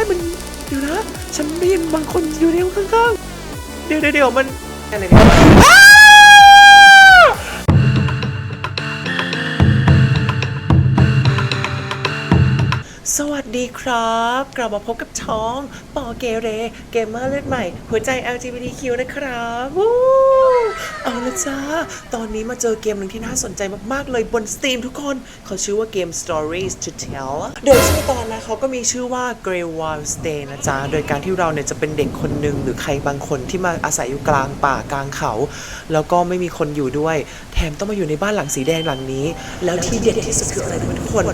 ยมันเดี๋ยวนะ ฉันได้ยินบางคนอยู่ในห้องข้างๆเดี๋ยวเดี๋ยวมันอะไรเนี่ย ดีครับกลับมาพบกับช่องปอเกเร เกมเมอร์เลือดใหม่ หัวใจ LGBTQ นะครับวู้เอาละจ้า ตอนนี้มาเจอเกมหนึ่งที่น่าสนใจมาก ๆ เลยบน Steam ทุกคน เขาชื่อว่าเกม Stories to Tell โดยชื่อตอนนะเขาก็มีชื่อว่า Grey Wild Stay นะจ๊ะ โดยการที่เราเนี่ยจะเป็นเด็กคนหนึ่งหรือใครบางคนที่มาอาศัยอยู่กลางป่ากลางเขา แล้วก็ไม่มีคนอยู่ด้วย แถมต้องมาอยู่ในบ้านหลังสีแดงหลังนี้ แล้วที่เด็ดที่สุดคืออะไรรู้ไหมทุกคน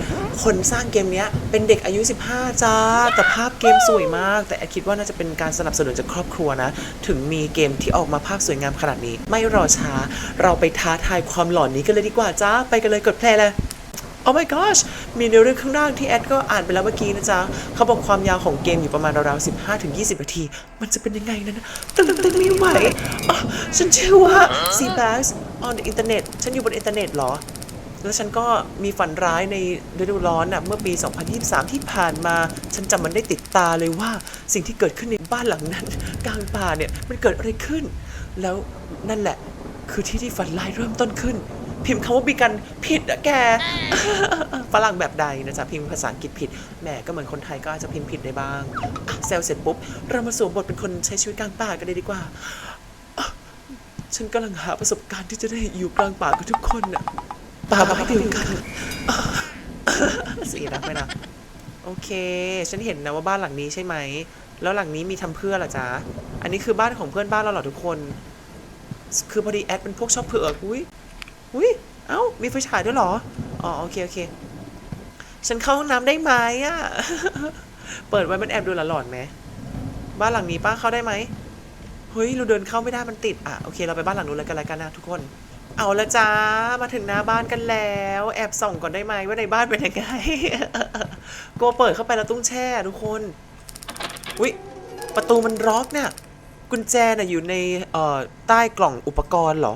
คนสร้างเกมเนี้ยเป็นเด็กอายุ15 จ้า แต่ภาพเกมสวยมาก แต่แอดคิดว่าน่าจะเป็นการสนับสนุนจากครอบครัวนะ ถึงมีเกมที่ออกมาภาพสวยงามขนาดนี้ ไม่รอช้า เราไปท้าทายความหลอนนี้กันเลยดีกว่าจ้า ไปกันเลยกดเพลย์เลย Oh my gosh มีเนื้อเรื่องข้างล่างที่แอดก็อ่านไปแล้วเมื่อกี้นะจ๊ะ เขาบอกความยาวของเกมอยู่ประมาณราวๆ 15ถึง20 นาที มันจะเป็นยังไงนะนตึงตึงไม่ไหวฉันชื่อว่า c b a s on the internet ฉันอยู่บนอินเทอร์เน็ตเหรอ แล้วฉันก็มีฝันร้ายในฤดูร้อนน่ะเมื่อปี 2023 ที่ผ่านมา ฉันจำมันได้ติดตาเลยว่าสิ่งที่เกิดขึ้นในบ้านหลังนั้น กลางป่าเนี่ยมันเกิดอะไรขึ้น แล้วนั่นแหละคือที่ที่ฝันร้ายเริ่มต้นขึ้น พิมพ์คำว่าบีกันผิดอะแกฝรั่งแบบใดนะจ๊ะพิมพ์ภาษาอังกฤษผิดแหมก็เหมือนคนไทยก็อาจจะพิมพ์ผิดได้บ้างเซลเสร็จปุ๊บเรามาสวมบทเป็นคนใช้ชีวิตกลางป่ากันเลยดีกว่าฉันกำลังหาประสบการณ์ที่จะได้อยู่กลางป่ากับทุกคนน่ะ ป่าไม้เดียวกันสีรักไหมนะโอเค ฉันเห็นนะว่าบ้านหลังนี้ใช่ไหม แล้วหลังนี้มีทำเพื่อหรอจ๊ะ อันนี้คือบ้านของเพื่อนบ้านเราเหรอทุกคน คือพอดีแอดเป็นพวกชอบเผือกอุ้ยอุ้ยเอ้า มีไฟฉายด้วยเหรอ อ๋อ โอเค โอเค ฉันเข้าห้องน้ำได้ไหมอะ เปิดไว้มันแอบดูหลอนๆไหม บ้านหลังนี้ป้าเข้าได้ไหม เฮ้ย เราเดินเข้าไม่ได้มันติด อะ โอเค เราไปบ้านหลังนู้นเลยกันแล้วกันนะทุกคน เอาละจ้า มาถึงหน้าบ้านกันแล้ว แอบส่องก่อนได้ไหมว่าในบ้านเป็นยังไงกลัวเปิดเข้าไปแล้วตุ้งแช่ทุกคน อุ้ยประตูมันล็อกเนี่ยกุญแจน่ะอยู่ในเอ่อใต้กล่องอุปกรณ์เหรอ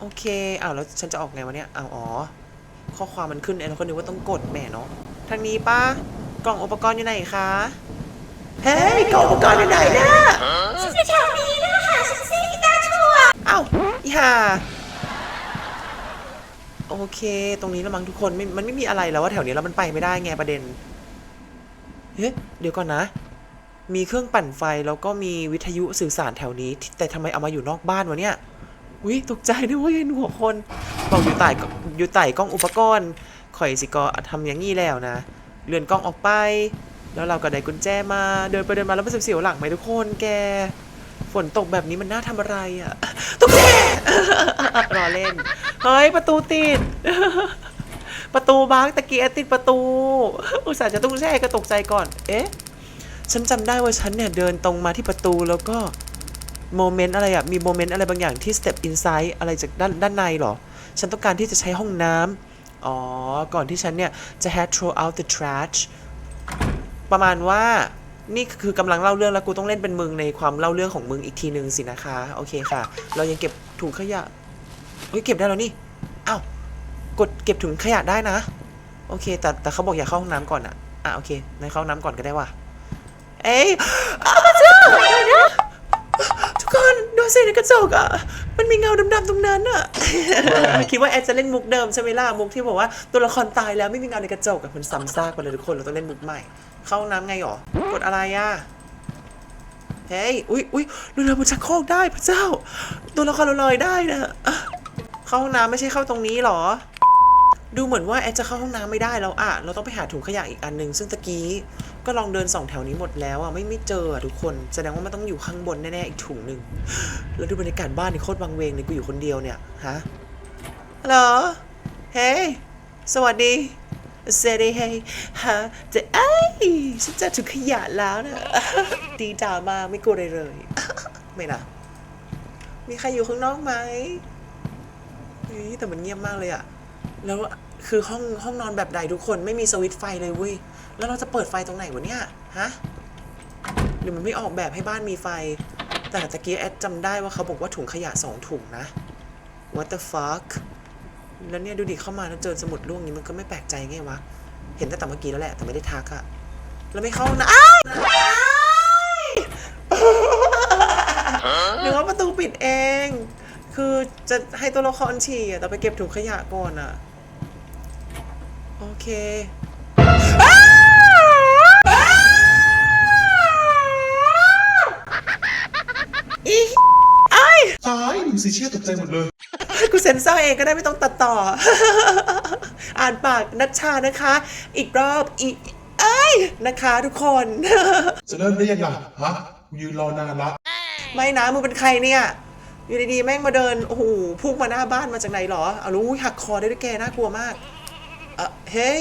โอเคอ้าวแล้วฉันจะออกไงวะเนี่ยอ้าวอ๋อ ข้อความมันขึ้นไอ้เราก็นึกว่าต้องกดแหม่เนาะทางนี้ป้ากล่องอุปกรณ์อยู่ไหนคะ เฮ้ยกล่องอุปกรณ์อยู่ไหนเนี่ยฉันอยู่แถวนี้นะคะฉันซีกีตาร์ชัวร์อ้าวอีห่า โอเค ตรงนี้ละมั้งทุกคนม,มันไม่มีอะไรแล้วว่าแถวนี้แล้วมันไปไม่ได้ไงประเด็นเฮ้ยเดี๋ยวก่อนนะ มีเครื่องปั่นไฟแล้วก็มีวิทยุสื่อสารแถวนี้ แต่ทำไมเอามาอยู่นอกบ้านวะเนี่ยวิตกใจนึกว่าเห็นหัวคนบอกอยู่ใต้อยู่ใต้กล้องอุปกรณ์ข่อยสิก็ทำอย่างนี้แล้วนะเลื่อนกล้องออกไป แล้วเราก็ได้กุญแจมาเดินไปเดินมาแล้วมันเสียวหลังไหมทุกคนแก ฝนตกแบบนี้มันน่าทำอะไรอะ่ะตุ๊กแก รอเล่น เฮ้ย ประตูติด ประตูบางตะเกียติดประตู อุตส่าห์จะตุ้งแช่ก็ตกใจก่อน เอ๊ะ ฉันจำได้ว่าฉันเนี่ยเดินตรงมาที่ประตูแล้วก็โมเมนต์อะไรอะมีโมเมนต์อะไรบางอย่างที่ step inside อะไรจากด้านด้านในเหรอ ฉันต้องการที่จะใช้ห้องน้ำอ๋อ ก่อนที่ฉันเนี่ย จะ had throw out the trash ประมาณว่า นี่คือกำลังเล่าเรื่องแล้วกูต้องเล่นเป็นมึงในความเล่าเรื่องของมึงอีกทีนึงสินะคะ โอเคค่ะ เรายังเก็บถุงขยะเฮ้ยเก็บได้แล้วนี่อ้าวกดเก็บถุงขยะได้นะ โอเค แต่แต่เขาบอกอย่าเข้าห้องน้ำก่อนอะอะโอเคในเข้าห้องน้ำก่อนก็ได้ว่ะเอ้ยเจ้าทุกคนดูสิในกระจกอะมันมีเงาดำๆตรงนั้นอะคิดว่าแอดจะเล่นมุกเดิมใช่ไหมล่ะมุกที่บอกว่าตัวละครตายแล้วไม่มีเงาในกระจกอะมันซ้ำซากไปเลยทุกคนเราต้องเล่นมุกใหม่ เข้าห้องน้ำไงหรอ กดอะไรอะเฮ้ย อุ้ยอุ้ยเราเราบนชักโครกได้พระเจ้า ตัวละครลอยได้นะเข้าห้องน้ำไม่ใช่เข้าตรงนี้หรอ ดูเหมือนว่าแอดจะเข้าห้องน้ำไม่ได้แล้วอะเราต้องไปหาถุงขยะอีกอันหนึ่งซึ่งตะกี้ ก็ลองเดินสองแถวนี้หมดแล้วอะไม่ไม่เจออะทุกคน แสดงว่ามันต้องอยู่ข้างบนแน่ๆอีกถุงหนึ่ง แล้วดูบรรยากาศบ้านนี่โคตรวังเวงเลยกูอยู่คนเดียวเนี่ย ฮะ ฮัลโหล เฮ้สวัสดี สวัสดีเฮ้ฮะจะไอ้ฉันเจอถุงขยะแล้วนะดีจ้ามาไม่กลัวอะไรเลย ไม่นะมีใครอยู่ข้างนอกไหมเฮ้ยแต่มันเงียบมากเลยอะแล้วคือห้องห้องนอนแบบใดทุกคนไม่มีสวิตช์ไฟเลยเว้ยแล้วเราจะเปิดไฟตรงไหนวะเนี่ยฮะหรือมันไม่ออกแบบให้บ้านมีไฟ แต่ตะกี้แอดจำได้ว่าเขาบอกว่าถุงขยะสองถุงนะ what the fuck แล้วเนี่ยดูดิเข้ามาแล้วเจอสมุดล่วงนี้มันก็ไม่แปลกใจไงวะ เห็นตั้งแต่เมื่อกี้แล้วแหละแต่ไม่ได้ทักอะแล้วไม่เข้านะอ้ายหรือว่าประตูปิดเอง คือจะให้ตัวละครฉี่อะแต่ไปเก็บถุงขยะก่อนอะโอเคอีไอ้ายตายดูสิเชี่ยตกใจหมดเลย กูเซ็นเซอร์เองก็ได้ไม่ต้องตัดต่อ อ่านปากนัชชานะคะ อีกรอบอีเอ้ยนะคะทุกคน จะเริ่มได้ยังล่ะฮะกูยืนรอนานละไม่นะมึงเป็นใครเนี่ย อยู่ดีๆแม่งมาเดิน โอ้โหพุ่งมาหน้าบ้านมาจากไหนหรอเอารู้หักคอได้ด้วยแกน่ากลัวมาก เออเฮ้ย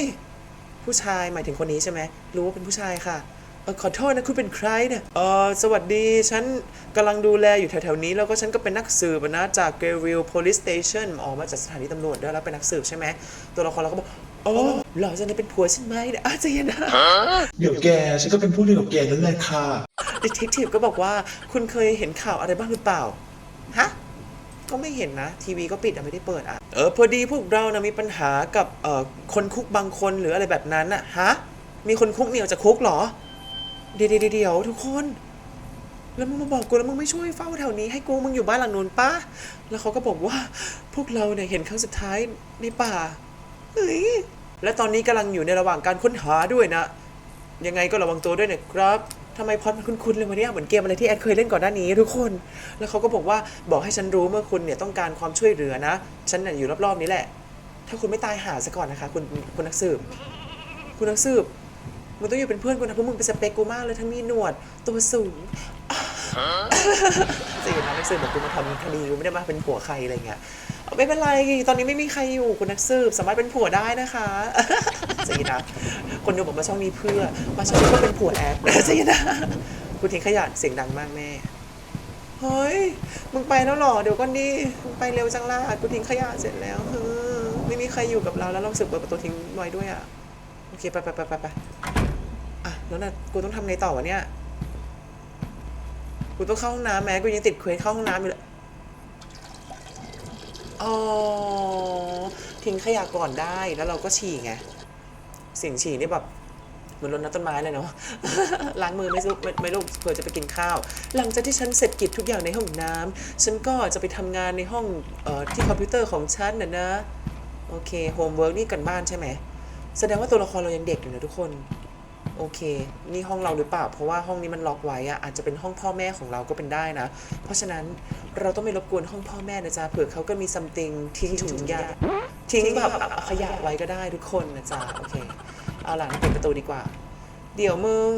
ผู้ชายหมายถึงคนนี้ใช่ไหมรู้ว่าเป็นผู้ชายค่ะเออ ขอโทษนะคุณเป็นใครเนี่ยเออสวัสดี ฉันกำลังดูแลอยู่แถวๆนี้ แล้วก็ฉันก็เป็นนักสืบอะนะจากเกริล police station ออกมาจากสถานีตำรวจด้วยแล้วเป็นนักสืบใช่ไหมตัวละครเราก็บอกอ๋อเหรอจะได้เป็นผัวฉันไหมเนี่ยอาจจะยังนะเดี๋ยวแกฉันก็เป็นผู้เดียวกับแกนั่นแหละค่ะดีเทคทีฟก็บอกว่าคุณเคยเห็นข่าวอะไรบ้างหรือเปล่าฮะก็ไม่เห็นนะ ทีวีก็ปิดอะไม่ได้เปิดอะเออพอดีพวกเรานะมีปัญหากับเอ่อคนคุกบางคนหรืออะไรแบบนั้นอะฮะมีคนคุกเหนียวจากคุกเหรอ เดี๋ยวเดี๋ยวเดี๋ยวทุกคน แล้วมึงมาบอกกูแล้วมึงไม่ช่วยเฝ้าแถวนี้ให้กูมึงอยู่บ้านหลังนู้นปะแล้วเขาก็บอกว่าพวกเราเนี่ยเห็นครั้งสุดท้ายในป่าเฮ้ยและตอนนี้กำลังอยู่ในระหว่างการค้นหาด้วยนะ ยังไงก็ระวังตัวด้วยนะครับทำไมพอดมันคุ้นๆเลยวันนี้เหมือนเกมอะไรที่แอดเคยเล่นก่อนหน้านี้ทุกคน แล้วเขาก็บอกว่าบอกให้ฉันรู้เมื่อคุณเนี่ยต้องการความช่วยเหลือนะ ฉันน่ะอยู่รอบๆนี้แหละ ถ้าคุณไม่ตายหาซะก่อนนะคะ คุณคุณนักสืบ คุณนักสืบ มึงต้องอยู่เป็นเพื่อนกูนะเพราะมึงเป็นสเปคกูมากเลยทั้งมีหนวดตัวสูงสินะนักสืบบอกกูมาทำคดีกูไม่ได้มาเป็นผัวใครอะไรเงี้ยไม่เป็นไรตอนนี้ไม่มีใครอยู่คุณนักสืบสามารถเป็นผัวได้นะคะสินะคนดูบอกมาช่องนี้เพื่อ มาช่องนี้ก็เป็นผัวแอดสินะกูทิ้งขยะเสียงดังมากแม่เฮ้ยมึงไปแล้วหรอเดี๋ยวก่อนดิมึงไปเร็วจังล่ะกูทิ้งขยะเสร็จแล้วเฮ้อไม่มีใครอยู่กับเราแล้วเราสึกเปิดประตูทิ้งไว้ด้วยอะโอเคไปไปไปไป แล้วน่ะกูต้องทำไงต่อวะเนี่ย กูต้องเข้าห้องน้ำแม้กูยังติดเควสเข้าห้องน้ำอยู่เลยอ๋อทิ้งขยะก่อนได้แล้วเราก็ฉี่ไงเสียงฉี่นี่แบบเหมือนรดน้ำต้นไม้เลยเนาะล้างมือไม่ซุไไม่ลูกเผื่อจะไปกินข้าว หลังจากที่ฉันเสร็จกิจทุกอย่างในห้องน้ำฉันก็จะไปทำงานในห้องออที่คอมพิวเตอร์ของฉันนะนะ โอเคโฮมเวิร์กนี่กันบ้านใช่ไหม แสดงว่าตัวละครเรายังเด็กอยู่นะทุกคน โอเค นี่ห้องเราหรือเปล่า เพราะว่าห้องนี้มันล็อกไว้อะอาจจะเป็นห้องพ่อแม่ของเราก็เป็นได้นะ เพราะฉะนั้นเราต้องไม่รบกวนห้องพ่อแม่นะจ๊ะเผื่อเขาก็มีซัมติงทิ้งถุงยาทิ้งแบบขยะไว้ก็ได้ทุกคนนะจ๊ะโอเคเอาหล่ะปิดประตูดีกว่า เดี๋ยวมึง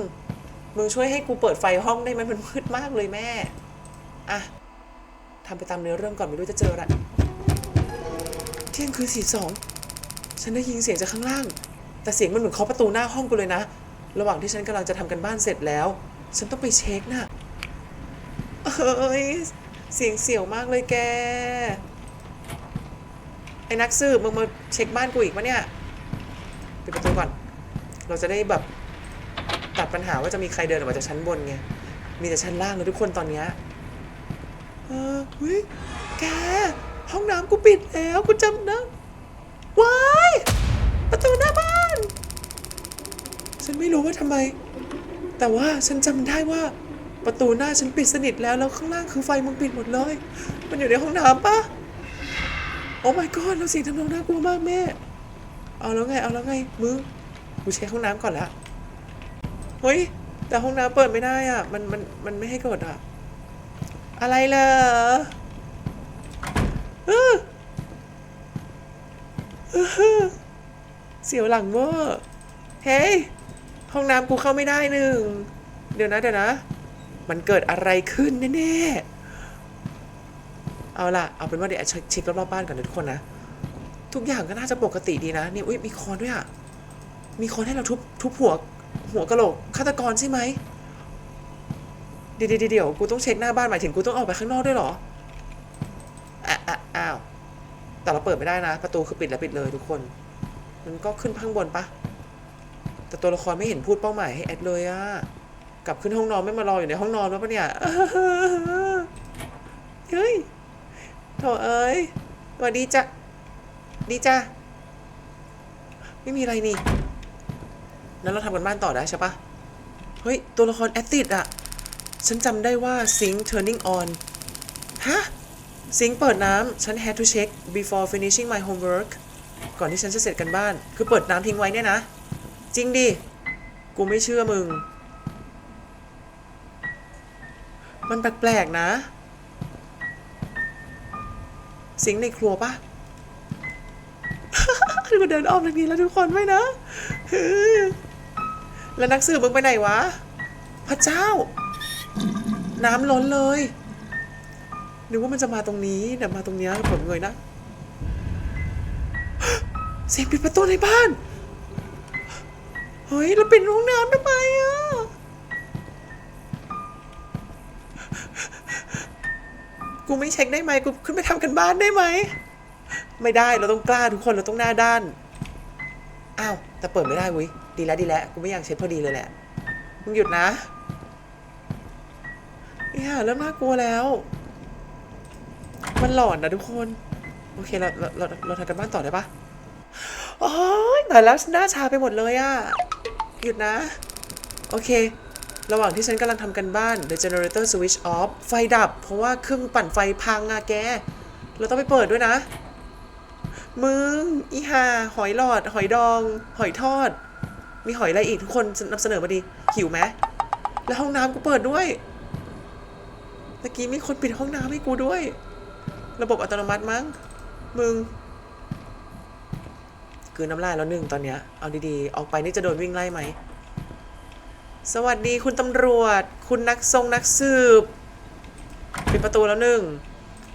มึงช่วยให้กูเปิดไฟห้องได้ไหมมันมืดมากเลยแม่อะทำไปตามเนื้อเรื่องก่อนไม่รู้จะเจออะไรเที่ยงคืนสี่สองฉันได้ยินเสียงจากข้างล่าง แต่เสียงมันเหมือนเคาะประตูหน้าห้องกูเลยนะ ระหว่างที่ฉันกำลังจะทำกันบ้านเสร็จแล้ว ฉันต้องไปเช็คนะเฮ้ยเสียงเสียวมากเลยแก ไอ้นักสืบมึงมาเช็คบ้านกูอีกปะเนี่ยปิดประตูก่อน เราจะได้แบบตัดปัญหาว่าจะมีใครเดินออกมาจากชั้นบนไง มีแต่ชั้นล่างเลยทุกคนตอนเนี้ยเออเฮ้ยแก ห้องน้ำกูปิดแล้ว กูจำนะว้าย ประตูหน้า ฉันไม่รู้ว่าทำไม แต่ว่าฉันจำได้ว่าประตูหน้าฉันปิดสนิทแล้ว แล้วข้างล่างคือไฟมึงปิดหมดเลย มันอยู่ในห้องน้ำปะโอ้ my god เราสีทำนองน่ากลัวมากแม่ เอาแล้วไง เอาแล้วไง มึง กูเช็คห้องน้ำก่อนละ เฮ้ย แต่ห้องน้ำเปิดไม่ได้อะ มัน มัน มันไม่ให้กดอะ อะไรเหรอเออเสียวหลังเวอร์เฮ้ ห้องน้ำกูเข้าไม่ได้หนึ่ง เดี๋ยวนะเดี๋ยวนะ มันเกิดอะไรขึ้นแน่ๆ เอาล่ะ เอาเป็นว่าเดี๋ยวเช็ครอบๆบ้านก่อนนะทุกคนนะ ทุกอย่างก็น่าจะปกติดีนะ นี่อุ้ยมีคอนด้วยอะ มีคอนให้เราทุบทุบหัวหัวกะโหลกฆาตกรใช่ไหมเดี๋ยวเดี๋ยวเดี๋ยวกูต้องเช็คหน้าบ้านหมายถึงกูต้องออกไปข้างนอกด้วยเหรออะอะอ้าว แต่เราเปิดไม่ได้นะ ประตูคือปิดแล้วปิดเลยทุกคน มันก็ขึ้นข้างบนปะ แต่ตัวละครไม่เห็นพูดเป้าหมายให้แอดเลยอะกลับขึ้นห้องนอนไม่มารออยู่ในห้องนอนแล้วปะเนี่ยเฮ้ยโถเอ้ยสวัสดีจ้ะดีจ้ะไม่มีอะไรนี่นั้นเราทำกันบ้านต่อได้ใช่ปะเฮ้ย ตัวละครแอตติดอะฉันจำได้ว่า Sync turning on ฮะ Sync เปิดน้ำฉัน had to check before finishing my homework ก่อนที่ฉันจะเสร็จกันบ้าน คือเปิดน้ำทิ้งไว้เนี่ยนะ จริงดิ กูไม่เชื่อมึง มันแปลกๆนะ สิงในครัวปะคือมันเดินอ้อมทางนี้แล้วทุกคนไม่นะ แล้วนักสืบมึงไปไหนวะ พระเจ้า น้ำล้นเลย นึกว่ามันจะมาตรงนี้แต่มาตรงเนี้ยผมเงยนะ เสียงปิดประตูในบ้าน เฮ้ยเราเปิดห้องน้ำทำไมอะกูไม่เช็คได้ไหมกูขึ้นไปทำกันบ้านได้ไหม ไม่ได้เราต้องกล้าทุกคนเราต้องหน้าด้าน อ้าว แต่เปิดไม่ได้เว้ยดีแล้วดีแล้วกูไม่อยากเช็ดพอดีเลยแหละมึงหยุดนะเนี่ยเริ่มน่ากลัวแล้ว มันหลอนนะทุกคน โอเคเราเราเราเราทำกันบ้านต่อได้ปะโอ้ยแต่แล้วหน้าชาไปหมดเลยอะ หยุดนะ โอเค ระหว่างที่ฉันกำลังทำกันบ้าน the generator switch off ไฟดับ เพราะว่าเครื่องปั่นไฟพังอะแก เราต้องไปเปิดด้วยนะ มึง อีหาหอยหลอด หอยดอง หอยทอด มีหอยอะไรอีกทุกคนนำเสนอมาดี หิวไหมแล้วห้องน้ำกูเปิดด้วยตะกี้มีคนปิดห้องน้ำให้กูด้วย ระบบอัตโนมัติมั้ง มึง คือน้ำลายแล้วหนึ่งตอนเนี้ย เอาดีๆ ออกไปนี่จะโดนวิ่งไล่ไหม สวัสดีคุณตำรวจ คุณนักทรงนักสืบ ปิดประตูแล้วหนึ่ง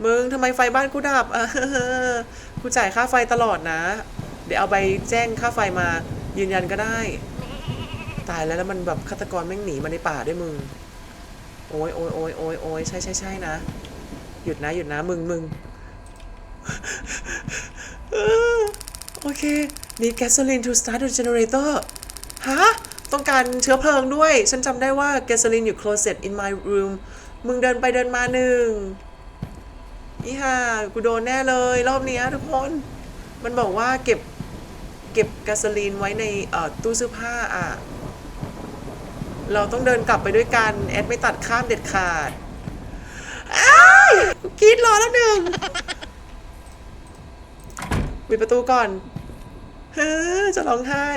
มึงทำไมไฟบ้านกูดับอะกูจ่ายค่าไฟตลอดนะ เดี๋ยวเอาใบแจ้งค่าไฟมายืนยันก็ได้ ตายแล้วแล้วมันแบบฆาตกรแม่งหนีมาในป่าด้วยมึง โอ้ยโอ้ยโอ้ยโอ้ยโอ้ยใช่ใช่ใช่นะ หยุดนะหยุดนะมึงมึง โอเค need gasoline to start the generator ฮะ ต้องการเชื้อเพลิงด้วย ฉันจำได้ว่า gasoline อยู่ closet in my room มึงเดินไปเดินมาหนึ่งอีห่ากูโดนแน่เลยรอบนี้ทุกคน มันบอกว่าเก็บ เก็บแกสลีนไว้ในตู้เสื้อผ้าอะ เราต้องเดินกลับไปด้วยกัน แอดไม่ตัดข้ามเด็ดขาดอ้ายกูกรีดรอแล้วหนึ่งปิดประตูก่อน จะร้องไห้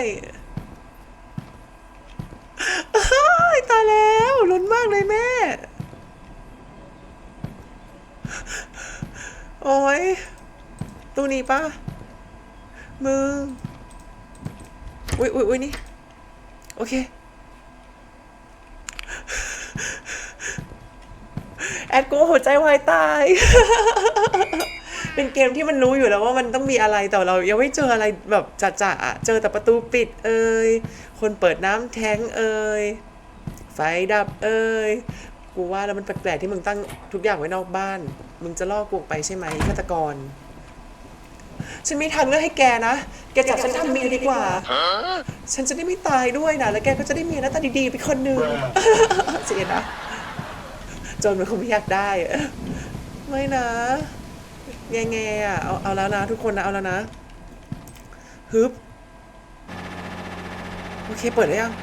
อ้ายตายแล้วลุ้นมากเลยแม่ โอ้ยตู้นี้ปะมึงอุ้ยอุ้ยอุ้ยนี่ โอเค แอดกูหัวใจวายตาย เป็นเกมที่มันรู้อยู่แล้วว่ามันต้องมีอะไรแต่เรายังไม่เจออะไรแบบจะๆอะเจอแต่ประตูปิดเอ่ยคนเปิดน้ำแทงเอ่ยไฟดับเอ่ยกูว่าแล้วมันแปลกๆที่มึงตั้งทุกอย่างไว้นอกบ้าน มึงจะล่อกูออกไปใช่ไหมฆาตกร ฉันมีทางเลือกให้แกนะ แกจับฉันทำเมียดีกว่า ฉันจะได้ไม่ตายด้วยนะ แล้วแกก็จะได้เมียหน้าตาดีๆไปคนหนึ่งเสียนะจนมันคงไม่อยากได้ ไม่นะ แง่ๆอะเอาเอาแล้วนะทุกคนนะเอาแล้วนะฮึบโอเคเปิดได้ยัง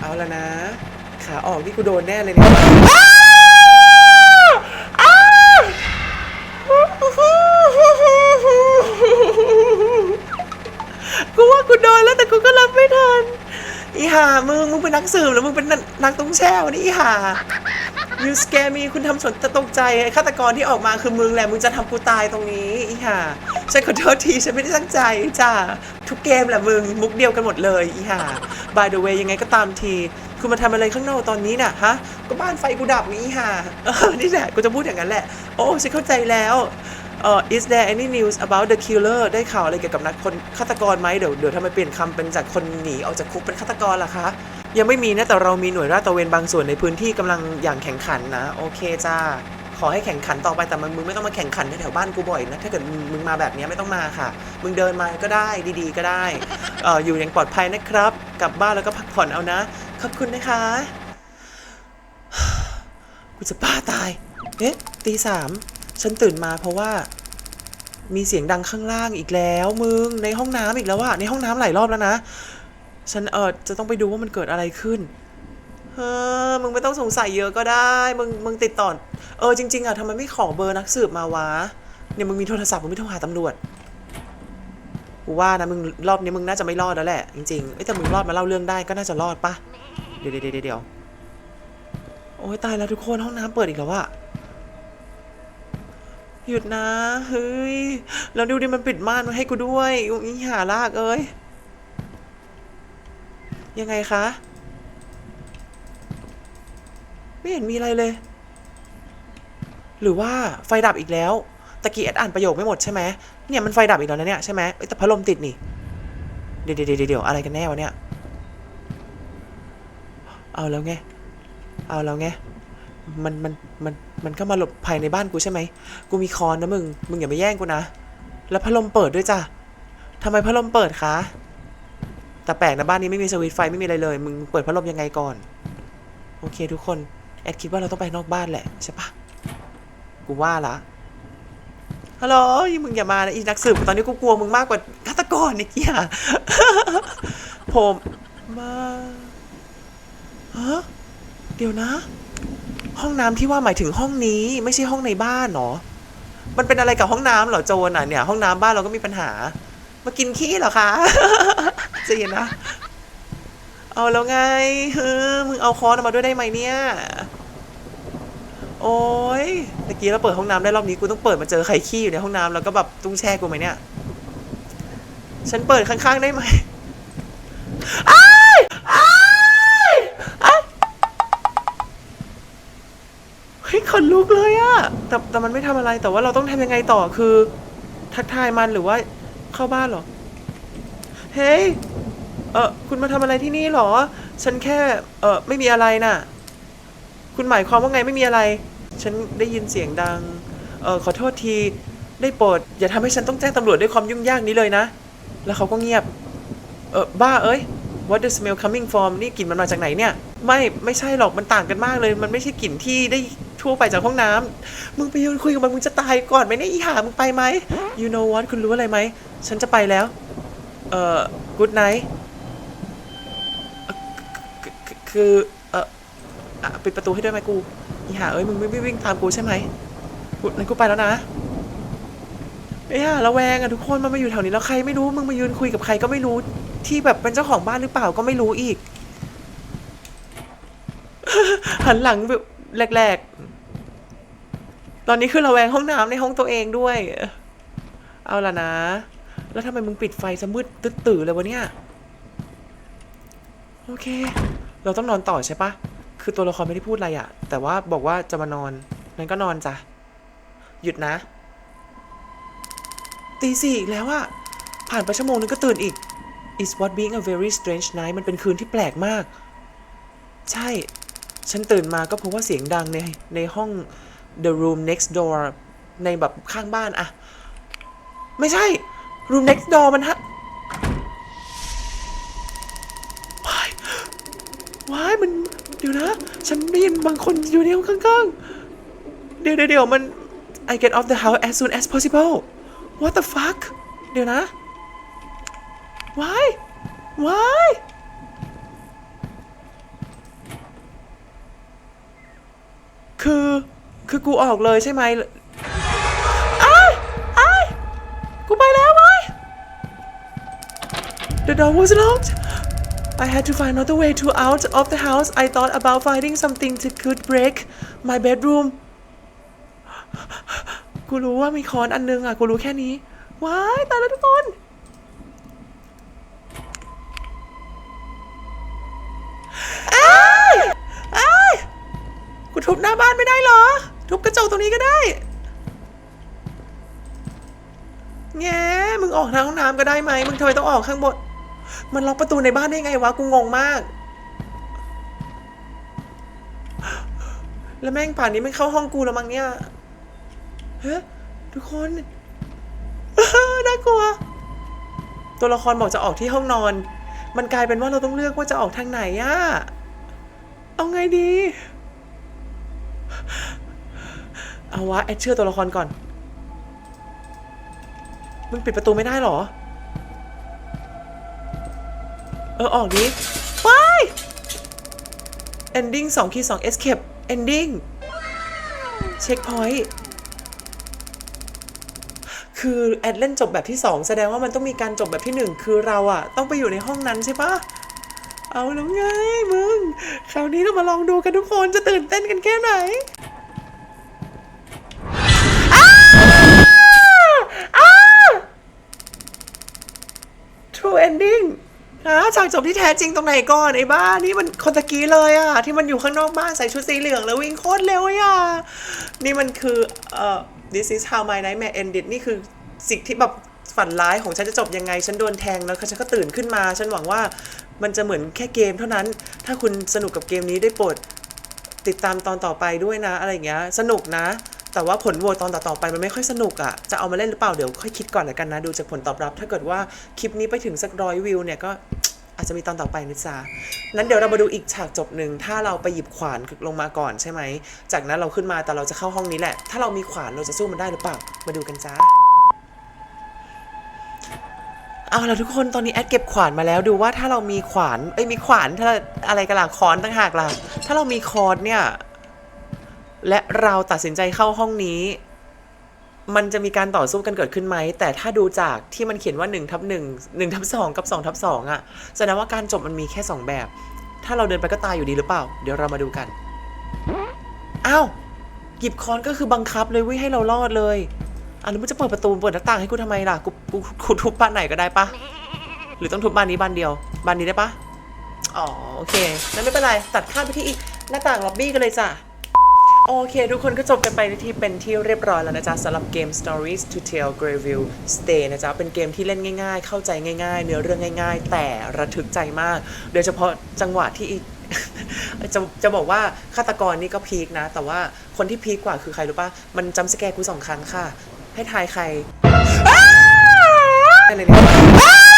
เอาแล้วนะ ขาออกนี่กูโดนแน่เลยเนี่ยกูว่ากูโดนแล้วแต่กูก็รับไม่ทันอีห่ามึงมึงเป็นนักสืบแล้วมึงเป็นนักต้องแช่วนี่อีห่า you scare me คุณทำฉันตกใจไอ้ฆาตกรที่ออกมาคือมึงแหละ มึงจะทำกูตายตรงนี้อีห่าฉันขอโทษที ฉันไม่ได้ตั้งใจจ้าทุกเกมแหละมึง มุกเดียวกันหมดเลยอีห่า by the way ยังไงก็ตามทีคุณมาทำอะไรข้างนอกตอนนี้น่ะฮะ ก็บ้านไฟกูดับนี่อีห่าเออนี่แหละกูจะพูดอย่างนั้นแหละ โอ้ฉันเข้าใจแล้วเอ่อ is there any news about the killer ได้ข่าวอะไรเกี่ยวกับนักคนฆาตกรไหมเดี๋ยวเดี๋ยวทำไมเปลี่ยนคำเป็นจากคนหนีออกจากคุกเป็นฆาตกรล่ะคะ ยังไม่มีนะแต่เรามีหน่วยราดตระเวนบางส่วนในพื้นที่กำลังอย่างแข่งขันนะ โอเคจ้าขอให้แข่งขันต่อไปแต่มึงไม่ต้องมาแข่งขันแถวบ้านกูบ่อยนะถ้าเกิดมึงมาแบบนี้ไม่ต้องมาค่ะ มึงเดินมาก็ได้ดีๆ ก็ได้อออยู่อย่างปลอดภัยนะครับ กลับบ้านแล้วก็พักผ่อนเอานะ ขอบคุณนะคะกูจะบ้าตายเอ๊ะตีสามฉันตื่นมาเพราะว่า มีเสียงดังข้างล่างอีกแล้ว มึงในห้องน้ำอีกแล้วอะในห้องน้ำหลายรอบแล้วนะ ฉันเออจะต้องไปดูว่ามันเกิดอะไรขึ้นเออมึงไม่ต้องสงสัยเยอะก็ได้ มึงมึงติดต่อเออจริง ๆอะทำไมไม่ขอเบอร์นักสืบมาวะเนี่ยมึงมีโทรศัพท์มึงไม่โทรหาตำรวจกูว่านะมึงรอบนี้มึงน่าจะไม่รอดแล้วแหละจริงๆเอ้แต่มึงรอดมาเล่าเรื่องได้ก็น่าจะรอดปะเดี๋ยวเดี๋ยวเดี๋ยวโอ้ยตายแล้วทุกคนห้องน้ำเปิดอีกแล้วอะหยุดนะเฮ้ยแล้วดูดิมันปิดม่านมาให้กูด้วยอุ๊ยหาลากเอ้ย ยังไงคะ ไม่เห็นมีอะไรเลย หรือว่าไฟดับอีกแล้วตะกี้แอดอ่านประโยคไม่หมดใช่ไหมเนี่ยมันไฟดับอีกแล้วนะเนี่ยใช่ไหมเอ้แต่พัดลมติดนี่ เดี๋ยวเดี๋ยวเดี๋ยวอะไรกันแน่วะเนี่ย เอาแล้วไง เอาแล้วไง มันมันมันมันเข้ามาหลบภายในบ้านกูใช่ไหม กูมีคอนนะมึง มึงอย่ามาแย่งกูนะ แล้วพัดลมเปิดด้วยจ้ะทำไมพัดลมเปิดคะ แต่แปลกนะบ้านนี้ไม่มีสวิตช์ไฟไม่มีอะไรเลย มึงเปิดพัดลมยังไงก่อน โอเคทุกคน แอดคิดว่าเราต้องไปนอกบ้านแหละใช่ปะกูว่าละฮัลโหลมึงอย่ามานะอีนักสืบตอนนี้กูกลัวมึงมากกว่าฆาตกรไอ้เหี้ยผมมาฮะเดี๋ยวนะ ห้องน้ำที่ว่าหมายถึงห้องนี้ ไม่ใช่ห้องในบ้านเหรอ มันเป็นอะไรกับห้องน้ำเหรอโจรอะเนี่ย ห้องน้ำบ้านเราก็มีปัญหา มากินขี้เหรอคะ ใจเย็นนะ เอาแล้วไงเฮ้อมึงเอาค้อนออกมาด้วยได้ไหมเนี่ย โอ้ยตะกี้เราเปิดห้องน้ำได้รอบนี้กูต้องเปิดมาเจอใครขี้อยู่ในห้องน้ำแล้วก็แบบตุ้งแช่กูไหมเนี่ย ฉันเปิดข้างๆได้ไหมอ้ายอ้ายอ้เฮ้ยขนลุกเลยอะแต่แต่มันไม่ทำอะไรแต่ว่าเราต้องทำยังไงต่อคือ ทักทายมันหรือว่าเข้าบ้านหรอ เฮ้ย เออคุณมาทำอะไรที่นี่เหรอ ฉันแค่เออไม่มีอะไรน่ะ คุณหมายความว่าไงไม่มีอะไร ฉันได้ยินเสียงดัง เออขอโทษที ได้โปรดอย่าทำให้ฉันต้องแจ้งตำรวจด้วยความยุ่งยากนี้เลยนะ แล้วเขาก็เงียบ เออบ้าเอ้ย what the smell coming from นี่กลิ่นมันมาจากไหนเนี่ย ไม่ไม่ใช่หรอกมันต่างกันมากเลย มันไม่ใช่กลิ่นที่ได้ทั่วไปจากห้องน้ำมึงไปยืนคุยกับมันมึงจะตายก่อนไหมเนี่ยอีหามึงไปไหม you know what คุณรู้อะไรไหม ฉันจะไปแล้ว เอ่อ good night คือ เอออะปิดประตูให้ด้วยไหมกูอีห่าเอ้ยมึงไม่วิ่งตามกูใช่ไหมกูงั้นกูไปแล้วนะไอ้ห่าระแวงอะทุกคนมันมาอยู่แถวนี้แล้วใครไม่รู้มึงมายืนคุยกับใครก็ไม่รู้ ที่แบบเป็นเจ้าของบ้านหรือเปล่าก็ไม่รู้อีก หันหลังแบบแรกๆ ตอนนี้คือระแวงห้องน้ำในห้องตัวเองด้วย เอาล่ะนะ แล้วทำไมมึงปิดไฟซะมืดตึ๊ดตื่อเลยวะเนี่ย โอเค เราต้องนอนต่อใช่ปะคือตัวละครไม่ได้พูดอะไรอะแต่ว่าบอกว่าจะมานอนงั้นก็นอนจ้ะหยุดนะตีสี่อีกแล้วอะผ่านไปชั่วโมงนึงก็ตื่นอีก Is what being a very strange night มันเป็นคืนที่แปลกมาก ใช่ ฉันตื่นมาก็พบว่าเสียงดังในในห้อง the room next door ในแบบข้างบ้านอะไม่ใช่ room next door มันฮะ ว้ายมันเดี๋ยวนะ ฉันได้ยินบางคนอยู่ในห้องข้างๆ เดี๋ยวเดี๋ยวมัน I get off the house as soon as possible what the fuck เดี๋ยวนะ why why คือ คือกูออกเลยใช่ไหมไอ้ายอ้กูไปแล้วไป The door was locked I had to find another way to out of the house I thought about finding something that could break my bedroom กูรู้ว่ามีค้อนอันนึงอะ กูรู้แค่นี้ ว้ายตายแล้วทุกคน อ้ายอ้ายกูทุบหน้าบ้านไม่ได้เหรอ ทุบกระจกตรงนี้ก็ได้ แง่มึงออกทางห้องน้ำก็ได้ไหม มึงทำไมต้องออกข้างบน มันล็อกประตูในบ้านได้ไงวะ กูงงมาก แล้วแม่งป่านนี้มันเข้าห้องกูแล้วมั้งเนี่ยเฮ้ยทุกคนน่ากลัว ตัวละครบอกจะออกที่ห้องนอน มันกลายเป็นว่าเราต้องเลือกว่าจะออกทางไหนอะเอาไงดี เอาวะแอดเชื่อตัวละครก่อน มึงปิดประตูไม่ได้หรอ ออออกดิไป ending 2คีย์2 escape ending เช็คพอยต์คือแอดเล่นจบแบบที่ 2 แสดงว่ามันต้องมีการจบแบบที่ 1 คือเราอะต้องไปอยู่ในห้องนั้นใช่ปะเอาแล้วไงมึง คราวนี้เรามาลองดูกันทุกคนจะตื่นเต้นกันแค่ไหนากจบที่แท้จริงตรงไหนก่อนไอ้บ้านี่มันคนตะกี้เลยอะที่มันอยู่ข้างนอกบ้านใส่ชุดสีเหลืองแล้ววิ่งโคตรเร็วอะนี่มันคือเอ่อ this is how my nightmare ended นี่คือสิ่งที่แบบฝันร้ายของฉันจะจบยังไง ฉันโดนแทงแล้วฉันก็ตื่นขึ้นมา ฉันหวังว่ามันจะเหมือนแค่เกมเท่านั้น ถ้าคุณสนุกกับเกมนี้ได้โปรดติดตามตอนต่อไปด้วยนะ อะไรอย่างเงี้ย สนุกนะ แต่ว่าผลโหวตตอนต่อๆไปมันไม่ค่อยสนุกอะ่ะ จะเอามาเล่นหรือเปล่าเดี๋ยวค่อยคิดก่อนละกันนะ ดูจากผลตอบรับ ถ้าเกิดว่าคลิปนี้ไปถึงสักร้อยวิวเนี่ยก็ อาจจะมีตอนต่อไปนะจ๊ะนั้นเดี๋ยวเรามาดูอีกฉากจบหนึ่งถ้าเราไปหยิบขวานลงมาก่อนใช่ไหม จากนั้นเราขึ้นมาแต่เราจะเข้าห้องนี้แหละ ถ้าเรามีขวานเราจะสู้มันได้หรือเปล่า มาดูกันจ้าเอาละทุกคนตอนนี้แอดเก็บขวานมาแล้วดูว่าถ้าเรามีขวานเอ้ยมีขวานถ้าอะไรกันล่ะค้อนต่างหากล่ะถ้าเรามีค้อนเนี่ยและเราตัดสินใจเข้าห้องนี้ มันจะมีการต่อสู้กันเกิดขึ้นไหม แต่ถ้าดูจากที่มันเขียนว่า1ทับ1 1ทับ2กับ2ทับ2อะแสดงว่าการจบมันมีแค่ 2 แบบ ถ้าเราเดินไปก็ตายอยู่ดีหรือเปล่า เดี๋ยวเรามาดูกัน อ้าวหยิบค้อนก็คือบังคับเลยวิให้เรารอดเลยอะแล้วมันจะเปิดประตูเปิดหน้าต่างให้กูทำไมล่ะ กูกูกูทุบบ้านไหนก็ได้ปะหรือต้องทุบบ้านนี้บ้านเดียว บ้านนี้ได้ปะอ๋อโอเคงั้นไม่เป็นไรตัดข้ามไปที่อีกหน้าต่างล็อบบี้กันเลยจ้ะ โอเค ทุกคนก็จบกันไปที่เป็นที่เรียบร้อยแล้วนะจ๊ะสำหรับเกม Stories to Tell Greyville Stay นะจ๊ะ เป็นเกมที่เล่นง่าย ๆ เข้าใจง่าย ๆ เนื้อเรื่องง่าย ๆ แต่ระทึกใจมาก โดยเฉพาะจังหวะที่จะจะบอกว่าฆาตกรนี่ก็พีคนะ แต่ว่าคนที่พีคกว่าคือใครรู้ปะมันจำสแกร์กูสองครั้งค่ะ ให้ทายใครอะไรเนี่ยนัก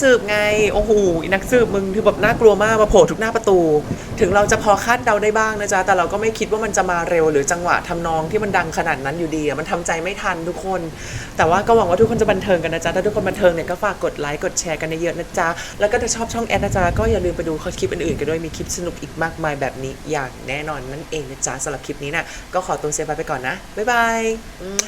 สืบไง โอ้โหนักสืบมึงคือแบบน่ากลัวมากมาโผล่ทุกหน้าประตู ถึงเราจะพอคาดเดาได้บ้างนะจ๊ะ แต่เราก็ไม่คิดว่ามันจะมาเร็ว หรือจังหวะทำนองที่มันดังขนาดนั้นอยู่ดีมันทำใจไม่ทันทุกคน แต่ว่าก็หวังว่าทุกคนจะบันเทิงกันนะจ๊ะ ถ้าทุกคนบันเทิงเนี่ยก็ฝากกดไลค์กดแชร์กันเยอะนะจ๊ะ แล้วก็ถ้าชอบช่องแอดนะจ๊ะก็อย่าลืมไปดูคลิปอื่นๆกันด้วย มีคลิปสนุกอีกมากมายแบบนี้อย่างแน่นอนนั่นเองนะจ๊ะสำหรับคลิปนี้นะก็ขอตัวเซฟไปก่อนนะบ๊ายบายอืม